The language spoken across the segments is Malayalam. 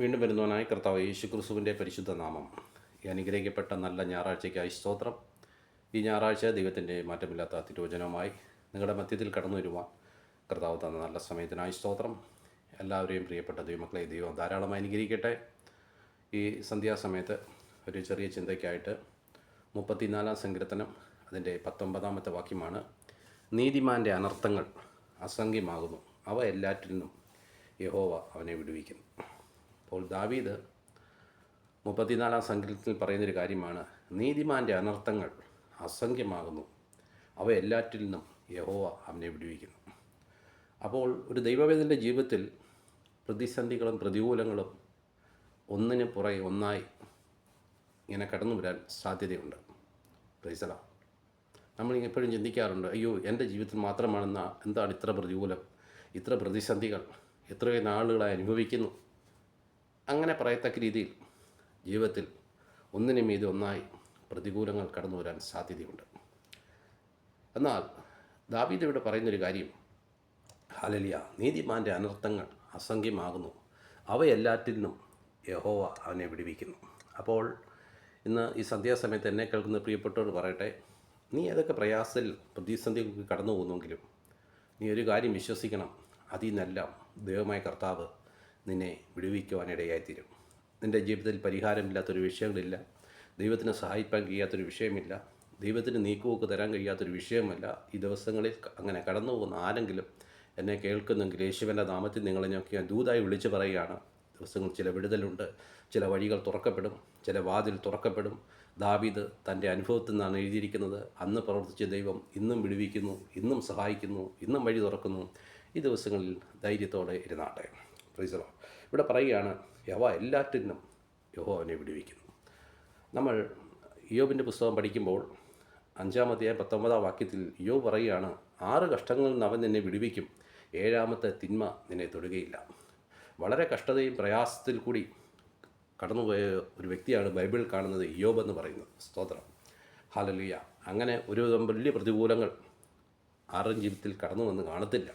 വീണ്ടും വരുന്നവനായ കർത്താവ് യേശു ക്രിസ്തുവിന്റെ പരിശുദ്ധ നാമം. ഈ അനുഗ്രഹിക്കപ്പെട്ട നല്ല ഞായറാഴ്ചയ്ക്കായി സ്തോത്രം. ഈ ഞായറാഴ്ച ദൈവത്തിന്റെ മാറ്റമില്ലാത്ത തിരുവചനവുമായി നിങ്ങളുടെ മധ്യത്തിൽ കടന്നു വരുവാൻ കർത്താവ് തന്ന നല്ല സമയത്തിനായി സ്തോത്രം. എല്ലാവരെയും പ്രിയപ്പെട്ട ദൈവമക്കളെ ദൈവം ധാരാളമായി അനുഗ്രഹിക്കട്ടെ. ഈ സന്ധ്യാസമയത്ത് ഒരു ചെറിയ ചിന്തയ്ക്കായിട്ട് മുപ്പത്തിനാലാം സങ്കീർത്തനം അതിന്റെ പത്തൊമ്പതാമത്തെ വാക്യമാണ് നീതിമാന്റെ അനർത്ഥങ്ങൾ അസംഖ്യമാകുന്നു അവ എല്ലാറ്റിൽ നിന്നും യഹോവ അവനെ വിടുവിക്കുന്നു. അപ്പോൾ ദാവീദ് മുപ്പത്തിനാലാം സങ്കീർത്തനത്തിൽ പറയുന്നൊരു കാര്യമാണ് നീതിമാന്റെ അനർത്ഥങ്ങൾ അസംഖ്യമാകുന്നു. അവ എല്ലാറ്റിൽ നിന്നും യഹോവ അവനെ വിടുവിക്കുന്നു. അപ്പോൾ ഒരു ദൈവവേദന്റെ ജീവിതത്തിൽ പ്രതിസന്ധികളും പ്രതികൂലങ്ങളും ഒന്നിന് പുറകെ ഒന്നായി ഇങ്ങനെ കടന്നു വരാൻ സാധ്യതയുണ്ട്. പ്രൈസല നമ്മൾ എപ്പോഴും ചിന്തിക്കാറുണ്ട് അയ്യോ എന്റെ ജീവിതത്തിൽ മാത്രമാണെന്ന? എന്താണ് ഇത്ര പ്രതികൂലം? ഇത്ര പ്രതിസന്ധികൾ? എത്രയോ നാളുകളായി അനുഭവിക്കുന്നു? അങ്ങനെ പറയത്തക്ക രീതിയിൽ ജീവിതത്തിൽ ഒന്നിനു മീതി ഒന്നായി പ്രതികൂലങ്ങൾ കടന്നു വരാൻ സാധ്യതയുണ്ട്. എന്നാൽ ദാബീദ് ഇവിടെ പറയുന്നൊരു കാര്യം ഹാലലിയ നീതിമാന്റെ അനർത്ഥങ്ങൾ അസംഖ്യമാകുന്നു. അവയെല്ലാറ്റിൽ നിന്നും യഹോവ അവനെ വിടിവിക്കുന്നു. അപ്പോൾ ഇന്ന് ഈ സന്ധ്യാസമയത്ത് എന്നെ കേൾക്കുന്ന പ്രിയപ്പെട്ടവർ പറയട്ടെ നീ ഏതൊക്കെ പ്രയാസത്തിൽ പ്രതിസന്ധികൾക്ക് കടന്നു പോകുന്നെങ്കിലും നീ ഒരു കാര്യം വിശ്വസിക്കണം. അതിൽ നിന്നെല്ലാം ദൈവമായ കർത്താവ് നിന്നെ വിടുവിക്കുവാനിടയായിത്തീരും. നിന്റെ ജീവിതത്തിൽ പരിഹാരമില്ലാത്തൊരു വിഷയങ്ങളില്ല. ദൈവത്തിന് സഹായിപ്പാൻ കഴിയാത്തൊരു വിഷയമില്ല. ദൈവത്തിന് നീക്കുവോക്ക് തരാൻ കഴിയാത്തൊരു വിഷയമല്ല. ഈ ദിവസങ്ങളിൽ അങ്ങനെ കടന്നു പോകുന്ന ആരെങ്കിലും എന്നെ കേൾക്കുന്നെങ്കിൽ യേശുവിന്റെ നാമത്തിൽ നിങ്ങളെ ഞാൻ ദൂതായി വിളിച്ചു പറയുകയാണ്. ദിവസങ്ങൾ ചില വിടുതലുണ്ട് ചില വഴികൾ തുറക്കപ്പെടും ചില വാതിൽ തുറക്കപ്പെടും. ദാവീദ് തന്റെ അനുഭവത്തിൽ നിന്നാണ് എഴുതിയിരിക്കുന്നത്. അന്ന് പ്രവർത്തിച്ച ദൈവം ഇന്നും വിടുവിക്കുന്നു ഇന്നും സഹായിക്കുന്നു ഇന്നും വഴി തുറക്കുന്നു. ഈ ദിവസങ്ങളിൽ ധൈര്യത്തോടെ ഇരുന്നാട്ടെ. പ്രീസലോ ഇവിടെ പറയുകയാണ് യവ എല്ലാറ്റിനും യഹോവനെ വിടുവിക്കുന്നു. നമ്മൾ യോബിന്റെ പുസ്തകം പഠിക്കുമ്പോൾ അഞ്ചാമത്തെ പത്തൊമ്പതാം വാക്യത്തിൽ യോ പറയുകയാണ് ആറ് കഷ്ടങ്ങളിൽ നിന്ന് അവൻ നിന്നെ വിടുവിക്കും ഏഴാമത്തെ തിന്മ നിന്നെ തൊടുകയില്ല. വളരെ കഷ്ടതയും പ്രയാസത്തിൽ കൂടി കടന്നുപോയ ഒരു വ്യക്തിയാണ് ബൈബിളിൽ കാണുന്നത് യോബ് എന്ന് പറയുന്നത്. സ്തോത്രം. ഹാലലിയ അങ്ങനെ ഒരു വലിയ പ്രതികൂലങ്ങൾ ആറും ജീവിതത്തിൽ കടന്നു വന്ന് കാണത്തില്ല.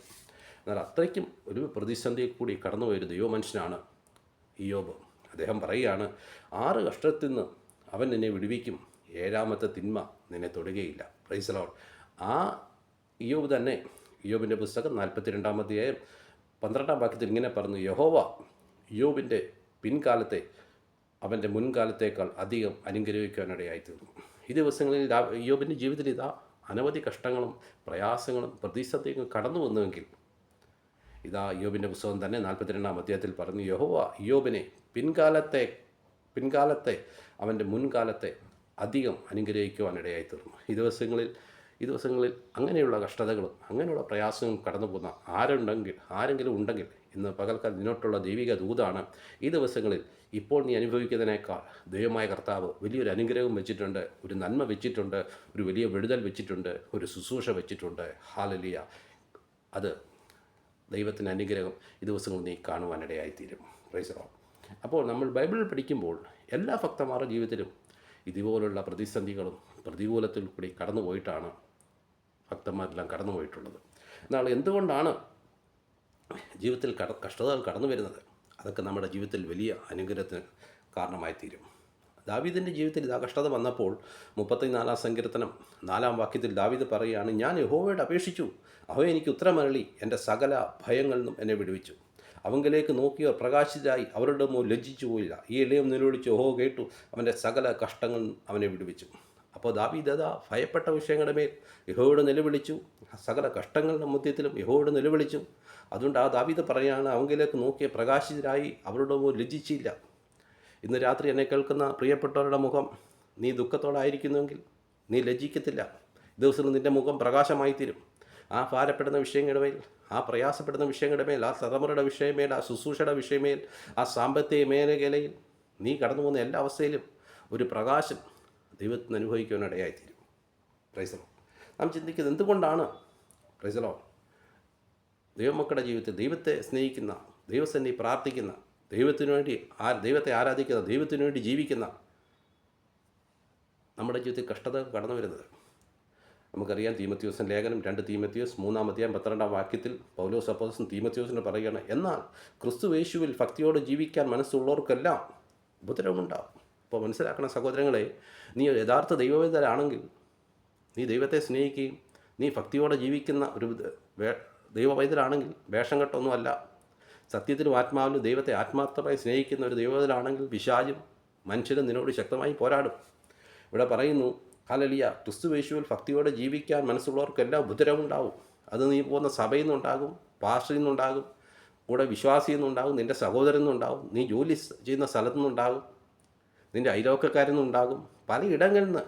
എന്നാൽ അത്രയ്ക്കും ഒരു പ്രതിസന്ധിയിൽ കൂടി കടന്നു പോയൊരു ദൈവമനുഷ്യനാണ് ഇയോബ് അദ്ദേഹം പറയുകയാണ് ആറ് കഷ്ടത്തിൽ നിന്ന് അവൻ നിന്നെ വിടുവിക്കും ഏഴാമത്തെ തിന്മ നിന്നെ തൊടുകയില്ല. പ്രൈസലോൺ ആ ഇയോബ് തന്നെ ഇയോബിന്റെ പുസ്തകം നാൽപ്പത്തിരണ്ടാമത്തെ പന്ത്രണ്ടാം വാക്യത്തിൽ ഇങ്ങനെ പറഞ്ഞു യഹോവ യോബിന്റെ പിൻകാലത്തെ അവന്റെ മുൻകാലത്തേക്കാൾ അധികം അനുഗ്രഹിക്കാനിടയായി തീർന്നു ഈ ദിവസങ്ങളിൽ യോബിന്റെ ജീവിതത്തിൽ ഇതാ അനവധി കഷ്ടങ്ങളും പ്രയാസങ്ങളും പ്രതിസന്ധിയും കടന്നു വന്നുവെങ്കിൽ ഇതാ യോബിന്റെ പുസ്തകം തന്നെ നാൽപ്പത്തിരണ്ടാം അധ്യായത്തിൽ പറഞ്ഞു യഹോവ യോബിനെ പിൻകാലത്തെ പിൻകാലത്തെ അവന്റെ മുൻകാലത്തെ അധികം അനുഗ്രഹിക്കുവാനിടയായി തീർന്നു ഈ ദിവസങ്ങളിൽ ഈ ദിവസങ്ങളിൽ അങ്ങനെയുള്ള കഷ്ടതകളും അങ്ങനെയുള്ള പ്രയാസങ്ങളും കടന്നു പോകുന്ന ആരുണ്ടെങ്കിൽ ആരെങ്കിലും ഉണ്ടെങ്കിൽ ഇന്ന് പകൽക്കാലം നിന്നോട്ടുള്ള ദൈവിക ദൂതാണ്. ഈ ദിവസങ്ങളിൽ ഇപ്പോൾ നീ അനുഭവിക്കുന്നതിനേക്കാൾ ദൈവമായ കർത്താവ് വലിയൊരു അനുഗ്രഹവും വെച്ചിട്ടുണ്ട് ഒരു നന്മ വെച്ചിട്ടുണ്ട് ഒരു വലിയ വിടുതൽ വെച്ചിട്ടുണ്ട് ഒരു ശുശ്രൂഷ വെച്ചിട്ടുണ്ട്. ഹാലലിയ. അത് ദൈവത്തിന്റെ അനുഗ്രഹം ഈ ദിവസങ്ങളിൽ നീ കാണുവാനിടയായിത്തീരും. പ്രൈസറോ അപ്പോൾ നമ്മൾ ബൈബിളിൽ പഠിക്കുമ്പോൾ എല്ലാ ഭക്തന്മാരുടെ ജീവിതത്തിലും ഇതുപോലുള്ള പ്രതിസന്ധികളും പ്രതികൂലത്തിൽ കൂടി കടന്നുപോയിട്ടാണ് ഭക്തന്മാരെല്ലാം കടന്നു പോയിട്ടുള്ളത്. എന്നാൽ എന്തുകൊണ്ടാണ് ജീവിതത്തിൽ കഷ്ടതകൾ കടന്നു വരുന്നത്? അതൊക്കെ നമ്മുടെ ജീവിതത്തിൽ വലിയ അനുഗ്രഹത്തിന് കാരണമായി തീരും ദാവീദിന്റെ ജീവിതത്തിൽ ഇതാ കഷ്ടത വന്നപ്പോൾ മുപ്പത്തിനാലാം സങ്കീർത്തനം നാലാം വാക്യത്തിൽ ദാവീദ് പറയുകയാണ് ഞാൻ യഹോവയോട് അപേക്ഷിച്ചു. അവ എനിക്ക് ഉത്തരമരളി. എന്റെ സകല ഭയങ്ങളിൽ നിന്നും എന്നെ വിടുവിച്ചു. അവങ്കിലേക്ക് നോക്കിയവർ പ്രകാശിതരായി അവരുടെ മോ ലജ്ജിച്ചു പോയില്ല. ഈ ഇളയം നിലവിളിച്ച് ഓഹോ കേട്ടു. അവന്റെ സകല കഷ്ടങ്ങൾ അവനെ വിടുവിച്ചു. അപ്പോൾ ദാവീദ് അതാ ഭയപ്പെട്ട വിഷയങ്ങളുടെ മേൽ യഹോയോട് നിലവിളിച്ചു. സകല കഷ്ടങ്ങളുടെ മധ്യത്തിലും യഹോയോട് നിലവിളിച്ചു. അതുകൊണ്ട് ആ ദാവീദ് പറയാണ് അവങ്കിലേക്ക് നോക്കിയ പ്രകാശിതരായി അവരുടെ മോ ലജ്ജിച്ചില്ല. ഇന്ന് രാത്രി എന്നെ കേൾക്കുന്ന പ്രിയപ്പെട്ടവരുടെ മുഖം നീ ദുഃഖത്തോടായിരിക്കുന്നുവെങ്കിൽ നീ ലജ്ജിക്കത്തില്ല. ദിവസം നിന്റെ മുഖം പ്രകാശമായി തീരും ആ ഭാരപ്പെടുന്ന വിഷയങ്ങളുടെ മേൽ ആ പ്രയാസപ്പെടുന്ന വിഷയങ്ങളുടെ മേൽ ആ തലമുറയുടെ വിഷയമേൽ ആ ശുശ്രൂഷയുടെ വിഷയമേൽ ആ സാമ്പത്തിക മേഖലയിൽ നീ കടന്നു പോകുന്ന എല്ലാ അവസ്ഥയിലും ഒരു പ്രകാശം ദൈവത്തിന് അനുഭവിക്കുവാനിടയായിത്തീരും. പ്രൈസലോ നാം ചിന്തിക്കുന്നത് എന്തുകൊണ്ടാണ്? പ്രൈസലോ ദൈവമക്കളുടെ ജീവിതത്തിൽ ദൈവത്തെ സ്നേഹിക്കുന്ന ദൈവസന്നി പ്രാർത്ഥിക്കുന്ന ദൈവത്തിനു വേണ്ടി ആ ദൈവത്തെ ആരാധിക്കുന്ന ദൈവത്തിനു വേണ്ടി ജീവിക്കുന്ന നമ്മുടെ ജീവിതത്തിൽ കഷ്ടത കടന്നു വരുന്നത്. നമുക്കറിയാം തീമത്യോസിന്റെ ലേഖനം രണ്ട് തീമത്യോസ് മൂന്നാം അധ്യായം പന്ത്രണ്ടാം വാക്യത്തിൽ പൗലോസ് അപ്പോസൻ തീമത്യോസിന് പറയുകയാണ് എന്നാൽ ക്രിസ്തു യേശുവിൽ ഭക്തിയോട് ജീവിക്കാൻ മനസ്സുള്ളവർക്കെല്ലാം ഉപദ്രവമുണ്ടാവും. അപ്പോൾ മനസ്സിലാക്കണ സഹോദരങ്ങളെ നീ യഥാർത്ഥ ദൈവവേദനാണെങ്കിൽ നീ ദൈവത്തെ സ്നേഹിക്കുകയും നീ ഭക്തിയോടെ ജീവിക്കുന്ന ഒരു ദൈവവൈദ്യരാണെങ്കിൽ വേഷം കെട്ടൊന്നുമല്ല. സത്യത്തിലും ആത്മാവിലും ദൈവത്തെ ആത്മാർത്ഥമായി സ്നേഹിക്കുന്ന ഒരു ദൈവത്തിലാണെങ്കിൽ പിശാചും മനുഷ്യരും നിന്നോട് ശക്തമായി പോരാടും. ഇവിടെ പറയുന്നു ഹലലിയ ക്രിസ്തു യേശുവിൽ ഭക്തിയോടെ ജീവിക്കാൻ മനസ്സുള്ളവർക്കെല്ലാം ഉപദ്രവമുണ്ടാവും അത് നീ പോകുന്ന സഭയിൽ നിന്നുണ്ടാകും പാസ്റ്ററിൽ നിന്നുണ്ടാകും കൂടെ വിശ്വാസിയിൽ നിന്നുണ്ടാകും നിന്റെ സഹോദരൻ നിന്നുണ്ടാകും നീ ജോലി ചെയ്യുന്ന സ്ഥലത്തു നിന്നുണ്ടാകും നിന്റെ അയലോക്കക്കാരിൽ നിന്നുണ്ടാകും പലയിടങ്ങളിൽ നിന്ന്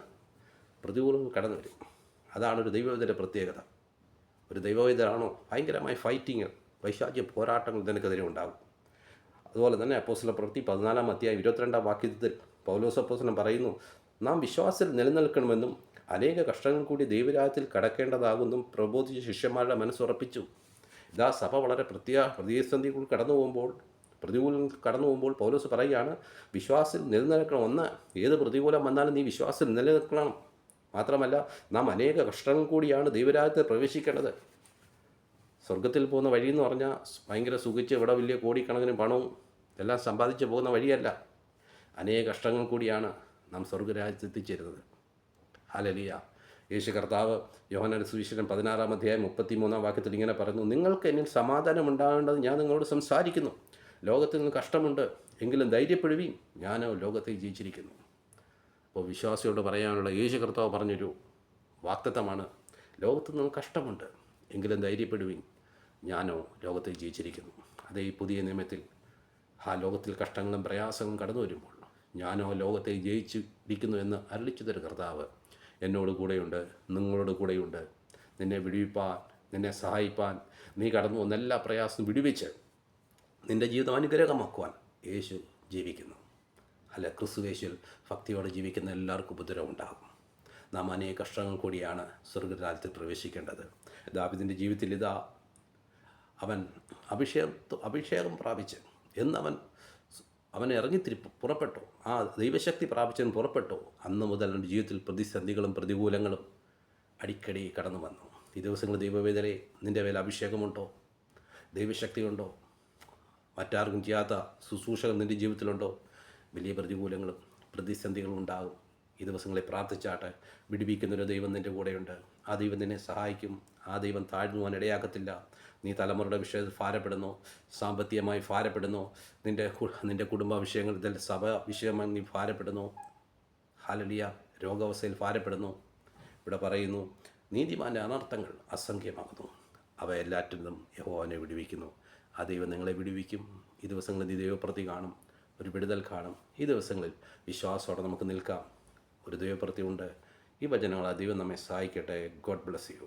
പ്രതികൂലങ്ങൾ കടന്നു വരും അതാണ് ഒരു ദൈവവിധന്റെ പ്രത്യേകത. ഒരു ദൈവവിധനാണോ ഭയങ്കരമായ ഫൈറ്റിങ് വൈശാച്യ പോരാട്ടങ്ങൾ നിനക്കെതിരെ ഉണ്ടാകും. അതുപോലെ തന്നെ അപ്പോസ്തല പ്രവൃത്തി പതിനാലാം അധ്യായം ഇരുപത്തിരണ്ടാം വാക്യത്തിൽ പൗലോസ് അപ്പോസ്തലൻ പറയുന്നു നാം വിശ്വാസത്തിൽ നിലനിൽക്കണമെന്നും അനേക കഷ്ടങ്ങൾ കൂടി ദൈവരാജ്യത്തിൽ കടക്കേണ്ടതാകുന്നും പ്രബോധിച്ച ശിഷ്യന്മാരുടെ മനസ്സുറപ്പിച്ചു ഇതാ സഭ വളരെ പ്രത്യേക പ്രതിസന്ധികൾ കടന്നു പോകുമ്പോൾ പ്രതികൂലം കടന്നു പോകുമ്പോൾ പൗലോസ് പറയുകയാണ് വിശ്വാസിൽ നിലനിൽക്കണം. ഒന്ന് ഏത് പ്രതികൂലം വന്നാലും നീ വിശ്വാസത്തിൽ നിലനിൽക്കണം. മാത്രമല്ല നാം അനേക കഷ്ടങ്ങൾ കൂടിയാണ് ദൈവരാജ്യത്തിൽ പ്രവേശിക്കേണ്ടത്. സ്വർഗത്തിൽ പോകുന്ന വഴി എന്ന് പറഞ്ഞാൽ ഭയങ്കര സുഖിച്ച് ഇവിടെ വലിയ കോടിക്കണക്കിന് പണവും എല്ലാം സമ്പാദിച്ച് പോകുന്ന വഴിയല്ല. അനേക കഷ്ടങ്ങൾ കൂടിയാണ് നാം സ്വർഗരാജ്യത്ത് എത്തിച്ചേരുന്നത്. ഹലലിയ യേശു കർത്താവ് യോഹന സുവിശേഷം പതിനാറാം അധ്യായം മുപ്പത്തി മൂന്നാം വാക്യത്തിൽ ഇങ്ങനെ പറയുന്നു നിങ്ങൾക്ക് എന്നിൽ സമാധാനം ഉണ്ടാകേണ്ടത് ഞാൻ നിങ്ങളോട് സംസാരിക്കുന്നു. ലോകത്തിൽ നിന്ന് കഷ്ടമുണ്ട് എങ്കിലും ധൈര്യപ്പെടുവീൻ. ഞാനോ ലോകത്തെ ജയിച്ചിരിക്കുന്നു. അപ്പോൾ വിശ്വാസിയോട് പറയാനുള്ള യേശു കർത്താവ് പറഞ്ഞൊരു വാക്തത്വമാണ് ലോകത്ത് നിന്ന് കഷ്ടമുണ്ട് എങ്കിലും ധൈര്യപ്പെടുവിൻ. ഞാനോ ലോകത്തിൽ ജീവിച്ചിരിക്കുന്നു അതേ പുതിയ നിയമത്തിൽ ആ ലോകത്തിൽ കഷ്ടങ്ങളും പ്രയാസങ്ങളും കടന്നു വരുമ്പോൾ ഞാനോ ലോകത്തെ ജയിച്ചിരിക്കുന്നു എന്ന് അരളിച്ചതൊരു കർത്താവ് എന്നോട് കൂടെയുണ്ട് നിങ്ങളോട് കൂടെയുണ്ട്. നിന്നെ വിടുവിപ്പാൻ നിന്നെ സഹായിപ്പാൻ നീ കടന്നു വന്ന എല്ലാ പ്രയാസവും വിടുവിച്ച് നിന്റെ ജീവിതം അനുഗ്രഹമാക്കുവാൻ യേശു ജീവിക്കുന്നു. അല്ല ക്രിസ്തു യേശുവിൽ ഭക്തിയോടെ ജീവിക്കുന്ന എല്ലാവർക്കും ഉപദ്രവം ഉണ്ടാകും. നാം അനേക കഷ്ടങ്ങൾ കൂടിയാണ് സ്വർഗരാജ്യത്തിൽ പ്രവേശിക്കേണ്ടത്. ദാവിദിന്റെ ജീവിതത്തിൽ ഇതാ അവൻ അഭിഷേകം അഭിഷേകം പ്രാപിച്ച്. എന്നവൻ അവൻ ഇറങ്ങിത്തിരി പുറപ്പെട്ടു. ആ ദൈവശക്തി പ്രാപിച്ചവൻ പുറപ്പെട്ടു. അന്ന് മുതൽ അവന്റെ ജീവിതത്തിൽ പ്രതിസന്ധികളും പ്രതികൂലങ്ങളും അടിക്കടി കടന്നു വന്നു. ഈ ദിവസങ്ങൾ ദൈവവേദനയെ നിന്റെ മേൽ അഭിഷേകമുണ്ടോ? ദൈവശക്തിയുണ്ടോ? മറ്റാർക്കും ചെയ്യാത്ത ശുശ്രൂഷകൾ നിന്റെ ജീവിതത്തിലുണ്ടോ? വലിയ പ്രതികൂലങ്ങളും പ്രതിസന്ധികളും ഉണ്ടാകും. ഈ ദിവസങ്ങളെ പ്രാർത്ഥിച്ചാട്ടെ വിടിവിക്കുന്നൊരു ദൈവം നിന്റെ കൂടെയുണ്ട്. ആ ദൈവം നിന്നെ സഹായിക്കും. ആ ദൈവം താഴ്ന്നു പോകാൻ ഇടയാക്കത്തില്ല. നീ തലമുറയുടെ വിഷയത്തിൽ ഭാരപ്പെടുന്നു. സാമ്പത്തികമായി ഭാരപ്പെടുന്നു. നിന്റെ നിന്റെ കുടുംബ വിഷയങ്ങളിൽ സഭ വിഷയമായി നീ ഭാരപ്പെടുന്നു. ഹാലലിയ രോഗാവസ്ഥയിൽ ഭാരപ്പെടുന്നു. ഇവിടെ പറയുന്നു നീതിമാന്റെ അനർത്ഥങ്ങൾ അസംഖ്യമാകുന്നു. അവ എല്ലാറ്റിൽ നിന്നും യഹോവനെ വിടുവിക്കുന്നു. ആ ദൈവം നിങ്ങളെ വിടുവിക്കും. ഈ ദിവസങ്ങളിൽ നീ ദൈവപ്രതി കാണും. ഒരു വിടുതൽ കാണും. ഈ ദിവസങ്ങളിൽ വിശ്വാസത്തോടെ നമുക്ക് നിൽക്കാം. ഒരു ദൈവപ്രതി ഉണ്ട്. ഈ വചനങ്ങൾ അധികം നമ്മെ സഹായിക്കട്ടെ. God bless you